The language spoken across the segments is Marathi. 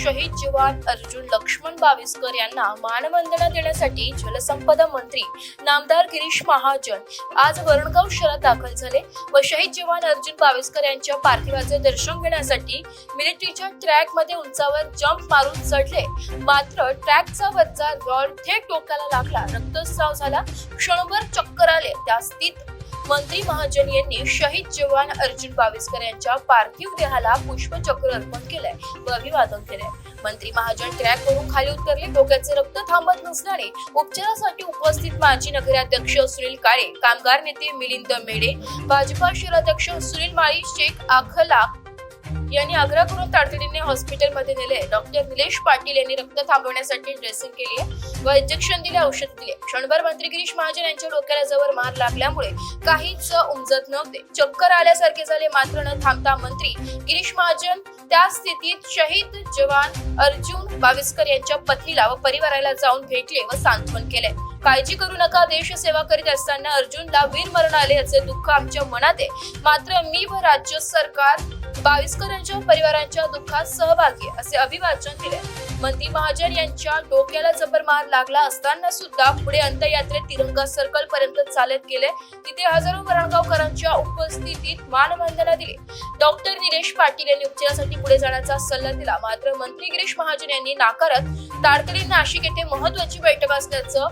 शहीद जवान अर्जुन लक्ष्मण बावीसकर यांना मानवंदना देण्यासाठी जलसंपदा मंत्री नामदार गिरीश महाजन आज वरणगाव शहरात दाखल झाले व शहीद जवान अर्जुन बाविस्कर यांच्या पार्थिवाचे दर्शन घेण्यासाठी मिलिटरीच्या ट्रॅकमध्ये उंचावर जंप मारून चढले. मात्र ट्रॅकचा वरचा रॉड थेट डोक्याला लागला. रक्तस्राव झाला. क्षणभर चक्कर आले. त्या स्थित मंत्री महाजन यांनी शहीद जवान अर्जुन बावीसकर यांच्या पार्थिव देहाला पुष्पचक्र अर्पण केलंय व अभिवादन केलंय. मंत्री महाजन ट्रॅक वरून खाली उतरले. डोक्याचे रक्त थांबत नसल्याने उपचारासाठी उपस्थित माजी नगराध्यक्ष सुनील काळे कामगार नेते मिलिंद मेडे भाजपा शहराध्यक्ष सुनील माळी शेख आखला यांनी आग्रह करून तातडीने हॉस्पिटलमध्ये नेले. डॉक्टर निलेश पाटील यांनी रक्त थांबवण्यासाठी ड्रेसिंग केली आहे व इंजेक्शन दिले औषध दिले. क्षणभर मंत्री गिरीश महाजन यांच्या डोक्याला जवळ मार लागल्यामुळे काहीच उमजत नव्हते. चक्कर आल्यासारखे झाले मात्र न थांबता मंत्री गिरीश महाजन त्या स्थितीत शहीद जवान अर्जुन बाविस्कर यांच्या पत्नीला व परिवाराला जाऊन भेटले व सांत्वन केले. काळजी करू नका देश सेवा करीत असताना अर्जुनला वीर मरण आले याचे दुःख आमच्या मनात आहे. मात्र मी व राज्य सरकार बाविस्कर यांच्या परिवारांच्या दुःखात सहभागी असे अभिवाचन दिले. मंत्री महाजन यांच्या डोक्याला जबर मार लागला असताना सुद्धा पुढे अंत्ययात्रेत तिरंगा सर्कल पर्यंत चालत गेले. तिथे हजारो वरणगावकरांच्या उपस्थितीत मानवंदना दिली. डॉक्टर निलेश पाटील यांनी उपचारासाठी पुढे जाण्याचा सल्ला दिला. मात्र मंत्री गिरीश महाजन यांनी नाकारत तातडीने नाशिक येथे महत्वाची बैठक असल्याचं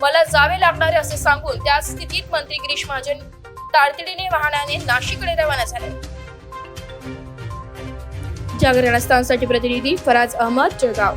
मला जावे लागणार असे सांगून त्या स्थितीत मंत्री गिरीश महाजन तातडीने वाहनाने नाशिककडे रवाना झाले. जागरण स्थानसाठी प्रतिनिधी फराज अहमद जळगाव.